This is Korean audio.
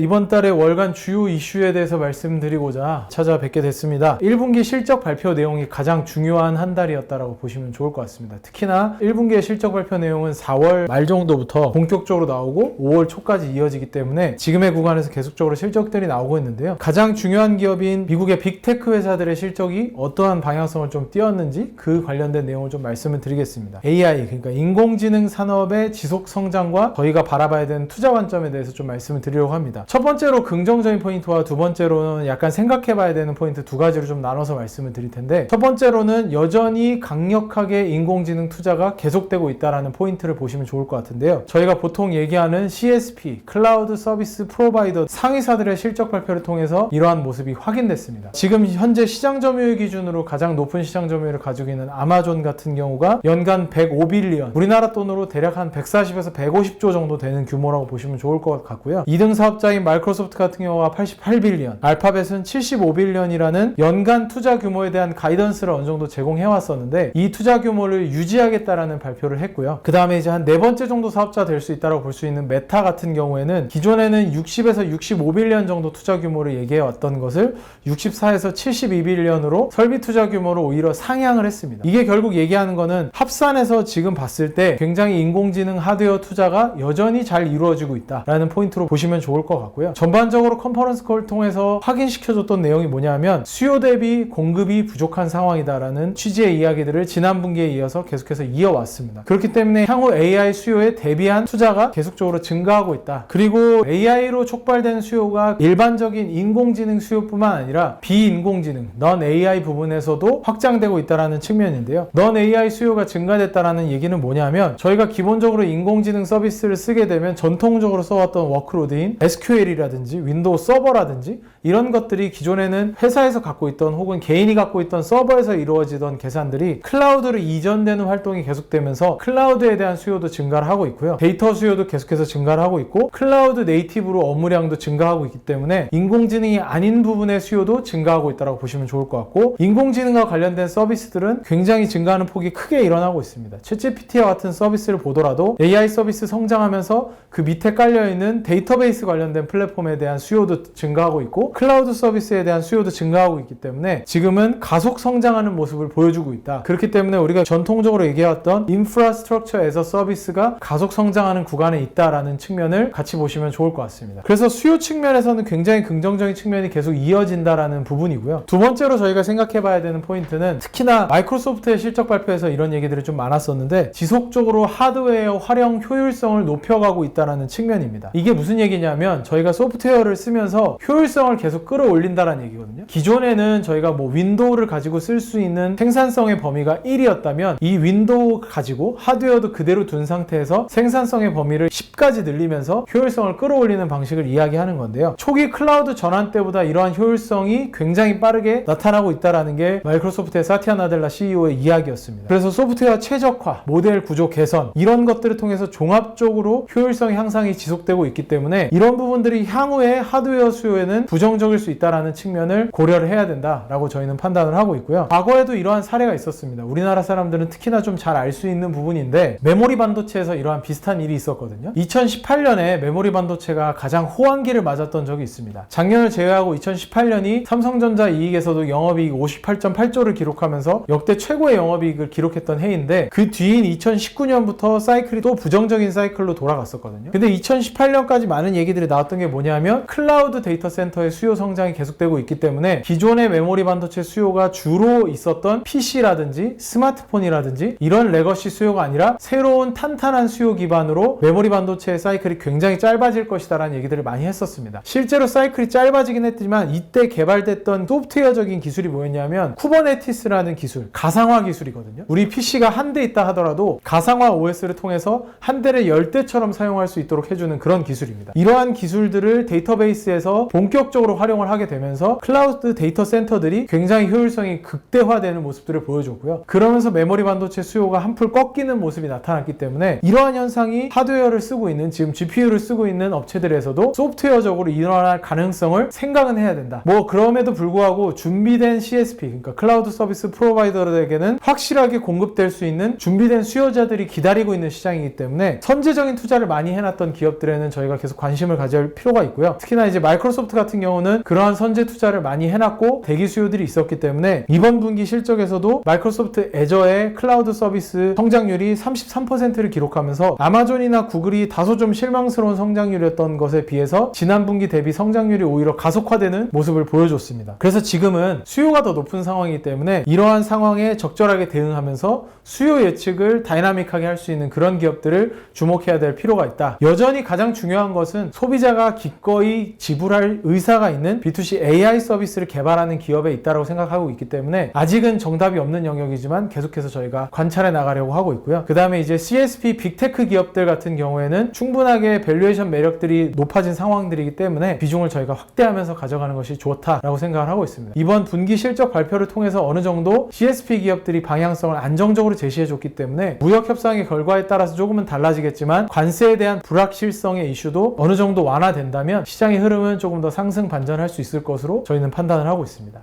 이번 달에 월간 주요 이슈에 대해서 말씀드리고자 찾아뵙게 됐습니다. 1분기 실적 발표 내용이 가장 중요한 한 달이었다라고 보시면 좋을 것 같습니다. 특히나 1분기의 실적 발표 내용은 4월 말 정도부터 본격적으로 나오고 5월 초까지 이어지기 때문에 지금의 구간에서 계속적으로 실적들이 나오고 있는데요. 가장 중요한 기업인 미국의 빅테크 회사들의 실적이 어떠한 방향성을 좀 띄었는지 그 관련된 내용을 좀 말씀을 드리겠습니다. AI 그러니까 인공지능 산업의 지속 성장과 저희가 바라봐야 되는 투자 관점에 대해서 좀 말씀을 드리려고 합니다. 첫 번째로 긍정적인 포인트와 두 번째로는 약간 생각해 봐야 되는 포인트 두 가지로 좀 나눠서 말씀을 드릴 텐데 첫 번째로는 여전히 강력하게 인공지능 투자가 계속되고 있다라는 포인트를 보시면 좋을 것 같은데요. 저희가 보통 얘기하는 CSP, 클라우드 서비스 프로바이더 상위사들의 실적 발표를 통해서 이러한 모습이 확인됐습니다. 지금 현재 시장 점유율 기준으로 가장 높은 시장 점유율을 가지고 있는 아마존 같은 경우가 연간 105빌리언, 우리나라 돈으로 대략 한 140에서 150조 정도 되는 규모라고 보시면 좋을 것 같고요. 2등 사업자인 마이크로소프트 같은 경우가 88빌리언, 알파벳은 75빌리언이라는 연간 투자 규모에 대한 가이던스를 어느 정도 제공해 왔었는데 이 투자 규모를 유지하겠다라는 발표를 했고요. 그 다음에 이제 한 네 번째 정도 사업자 될 수 있다고 볼 수 있는 메타 같은 경우에는 기존에는 60에서 65빌리언 정도 투자 규모를 얘기해 왔던 것을 64에서 72빌리언으로 설비 투자 규모로 오히려 상향을 했습니다. 이게 결국 얘기하는 거는 합산해서 지금 봤을 때 굉장히 인공지능 하드웨어 투자가 여전히 잘 이루어지고 있다라는 포인트로 보시면 좋을 것 같고 요. 전반적으로 컨퍼런스 콜을 통해서 확인시켜줬던 내용이 뭐냐면 수요 대비 공급이 부족한 상황이다라는 취지의 이야기들을 지난 분기에 이어서 계속해서 이어왔습니다. 그렇기 때문에 향후 AI 수요에 대비한 투자가 계속적으로 증가하고 있다. 그리고 AI로 촉발된 수요가 일반적인 인공지능 수요뿐만 아니라 비인공지능, 넌 AI 부분에서도 확장되고 있다라는 측면인데요. 넌 AI 수요가 증가됐다라는 얘기는 뭐냐면 저희가 기본적으로 인공지능 서비스를 쓰게 되면 전통적으로 써왔던 워크로드인 SQL 이라든지 윈도우 서버라든지 이런 것들이 기존에는 회사에서 갖고 있던 혹은 개인이 갖고 있던 서버에서 이루어지던 계산들이 클라우드로 이전되는 활동이 계속되면서 클라우드에 대한 수요도 증가를 하고 있고요. 데이터 수요도 계속해서 증가를 하고 있고 클라우드 네이티브로 업무량도 증가하고 있기 때문에 인공지능이 아닌 부분의 수요도 증가하고 있다고 보시면 좋을 것 같고 인공지능과 관련된 서비스들은 굉장히 증가하는 폭이 크게 일어나고 있습니다. 챗GPT와 같은 서비스를 보더라도 AI 서비스 성장하면서 그 밑에 깔려 있는 데이터베이스 관련된 플랫폼에 대한 수요도 증가하고 있고 클라우드 서비스에 대한 수요도 증가하고 있기 때문에 지금은 가속 성장하는 모습을 보여주고 있다. 그렇기 때문에 우리가 전통적으로 얘기해왔던 인프라스트럭처에서 서비스가 가속 성장하는 구간에 있다라는 측면을 같이 보시면 좋을 것 같습니다. 그래서 수요 측면에서는 굉장히 긍정적인 측면이 계속 이어진다라는 부분이고요. 두 번째로 저희가 생각해 봐야 되는 포인트는 특히나 마이크로소프트의 실적 발표에서 이런 얘기들이 좀 많았었는데 지속적으로 하드웨어 활용 효율성을 높여가고 있다라는 측면입니다. 이게 무슨 얘기냐면 저희가 소프트웨어를 쓰면서 효율성을 계속 끌어올린다라는 얘기거든요. 기존에는 저희가 뭐 윈도우를 가지고 쓸 수 있는 생산성의 범위가 1이었다면 이 윈도우 가지고 하드웨어도 그대로 둔 상태에서 생산성의 범위를 10까지 늘리면서 효율성을 끌어올리는 방식을 이야기하는 건데요. 초기 클라우드 전환 때보다 이러한 효율성이 굉장히 빠르게 나타나고 있다라는 게 마이크로소프트의 사티아 나델라 CEO의 이야기였습니다. 그래서 소프트웨어 최적화, 모델 구조 개선 이런 것들을 통해서 종합적으로 효율성 향상이 지속되고 있기 때문에 이런 부분 들이 향후에 하드웨어 수요에는 부정적일 수 있다라는 측면을 고려를 해야 된다라고 저희는 판단을 하고 있고요. 과거에도 이러한 사례가 있었습니다. 우리나라 사람들은 특히나 좀 잘 알 수 있는 부분인데 메모리 반도체에서 이러한 비슷한 일이 있었거든요. 2018년에 메모리 반도체가 가장 호황기를 맞았던 적이 있습니다. 작년을 제외하고 2018년이 삼성전자 이익에서도 영업이익 58.8조를 기록하면서 역대 최고의 영업이익을 기록했던 해인데 그 뒤인 2019년부터 사이클이 또 부정적인 사이클로 돌아갔었거든요. 근데 2018년까지 많은 얘기들이 나왔 던 게 뭐냐면 클라우드 데이터 센터의 수요 성장이 계속되고 있기 때문에 기존의 메모리 반도체 수요가 주로 있었던 PC라든지 스마트폰이라든지 이런 레거시 수요가 아니라 새로운 탄탄한 수요 기반으로 메모리 반도체의 사이클이 굉장히 짧아질 것이다라는 얘기들을 많이 했었습니다. 실제로 사이클이 짧아지긴 했지만 이때 개발됐던 소프트웨어적인 기술이 뭐였냐면 쿠버네티스라는 기술, 가상화 기술이거든요. 우리 PC가 한 대 있다 하더라도 가상화 OS를 통해서 한 대를 열 대처럼 사용할 수 있도록 해주는 그런 기술입니다. 이러한 기술 들을 데이터베이스에서 본격적으로 활용을 하게 되면서 클라우드 데이터 센터들이 굉장히 효율성이 극대화되는 모습들을 보여줬고요. 그러면서 메모리 반도체 수요가 한풀 꺾이는 모습이 나타났기 때문에 이러한 현상이 하드웨어를 쓰고 있는 지금 GPU를 쓰고 있는 업체들에서도 소프트웨어적으로 일어날 가능성을 생각은 해야 된다. 뭐 그럼에도 불구하고 준비된 CSP 그러니까 클라우드 서비스 프로바이더들에게는 확실하게 공급될 수 있는 준비된 수요자들이 기다리고 있는 시장이기 때문에 선제적인 투자를 많이 해놨던 기업들에는 저희가 계속 관심을 가질 될 필요가 있고요. 특히나 이제 마이크로소프트 같은 경우는 그러한 선제 투자를 많이 해놨고 대기 수요들이 있었기 때문에 이번 분기 실적에서도 마이크로소프트 애저의 클라우드 서비스 성장률이 33%를 기록하면서 아마존이나 구글이 다소 좀 실망스러운 성장률이었던 것에 비해서 지난 분기 대비 성장률이 오히려 가속화되는 모습을 보여줬습니다. 그래서 지금은 수요가 더 높은 상황이기 때문에 이러한 상황에 적절하게 대응하면서 수요 예측을 다이나믹하게 할 수 있는 그런 기업들을 주목해야 될 필요가 있다. 여전히 가장 중요한 것은 소비자가 기꺼이 지불할 의사가 있는 B2C AI 서비스를 개발하는 기업에 있다고 생각하고 있기 때문에 아직은 정답이 없는 영역이지만 계속해서 저희가 관찰해 나가려고 하고 있고요. 그 다음에 이제 CSP 빅테크 기업들 같은 경우에는 충분하게 밸류에이션 매력들이 높아진 상황들이기 때문에 비중을 저희가 확대하면서 가져가는 것이 좋다라고 생각을 하고 있습니다. 이번 분기 실적 발표를 통해서 어느 정도 CSP 기업들이 방향성을 안정적으로 제시해 줬기 때문에 무역 협상의 결과에 따라서 조금은 달라지겠지만 관세에 대한 불확실성의 이슈도 어느 정도 완화된다면 시장의 흐름은 조금 더 상승 반전할 수 있을 것으로 저희는 판단을 하고 있습니다.